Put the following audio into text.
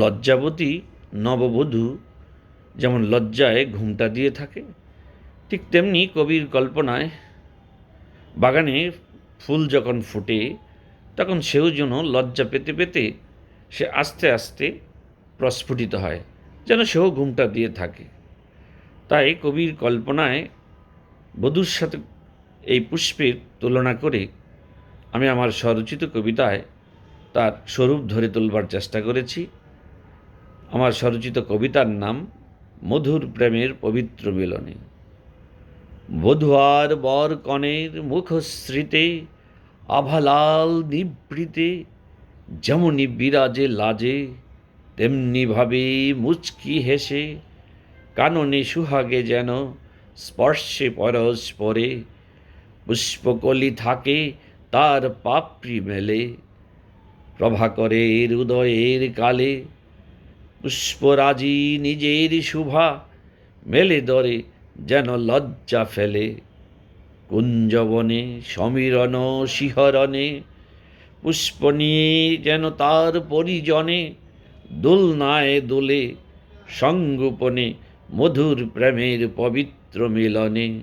লজ্জাবতী নববধূ যেমন লজ্জায় ঘুমটা দিয়ে থাকে, ঠিক তেমনি কবির কল্পনায় বাগানে ফুল যখন ফোটে, তখন সেও যেন লজ্জা পেতে পেতে সে আস্তে আস্তে প্রস্ফুটিত হয়, যেন সেও ঘুমটা দিয়ে থাকে। তাই কবির কল্পনায় বধূর সাথে এই পুষ্পের তুলনা করে আমি আমার স্বরচিত কবিতায় তার স্বরূপ ধরে তুলবার চেষ্টা করেছি। আমার স্বরচিত কবিতার নাম মধুর প্রেমের পবিত্র মিলনে। বধুয়ার বর কনের মুখশ্রীতে, আভালাল নিবৃতে যেমনি বিরাজে লাজে, তেমনিভাবে মুচকি হেসে, কাননে সুহাগে যেন স্পর্শে পরস্পরে, পুষ্পকলি থাকে তার পাপড়ি মেলে, প্রভাকরের উদয়ের কালে পুষ্পরাজি নিজের শুভা মেলে দরে যেন লজ্জা ফেলে। কুঞ্জবনে, সমীরণ, শিহরণে পুষ্প নিয়ে যেন তার পরিজনে দোলনায় দোলে সঙ্গোপনে মধুর প্রেমের পবিত্র মিলনে।